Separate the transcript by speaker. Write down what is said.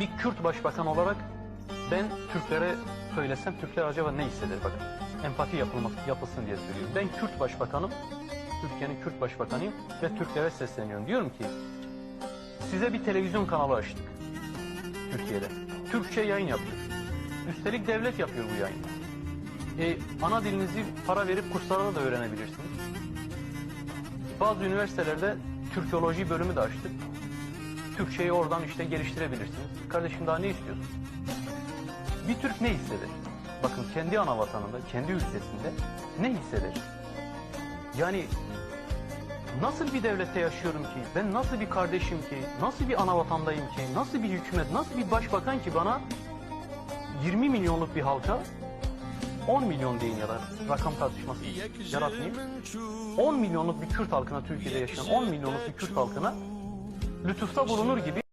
Speaker 1: bir Kürt başbakan olarak ben Türklere söylesem Türkler acaba ne hisseder bakın. Empati yapılmak, yapılsın diye söylüyorum. Ben Kürt başbakanım, Türkiye'nin Kürt başbakanıyım ve Türklere sesleniyorum. Diyorum ki size bir televizyon kanalı açtık Türkiye'de. Türkçe yayın yaptık. Üstelik devlet yapıyor bu yayını. E, ana dilinizi para verip kurslarda da öğrenebilirsiniz. Bazı üniversitelerde Türkoloji bölümü de açtık. Türkçeyi oradan işte geliştirebilirsiniz. Kardeşim daha ne istiyorsun? Bir Türk ne hisseder? Bakın kendi ana vatanında, kendi ülkesinde ne hisseder? Yani nasıl bir devlette yaşıyorum ki? Ben nasıl bir kardeşim ki? Nasıl bir ana vatandayım ki? Nasıl bir hükümet? Nasıl bir başbakan ki bana 20 milyonluk bir halka 10 milyon deyin ya da rakam tartışması yaratmayayım. 10 milyonluk bir Kürt halkına Türkiye'de yaşayan 10 milyonluk bir Kürt halkına lütufta bulunur gibi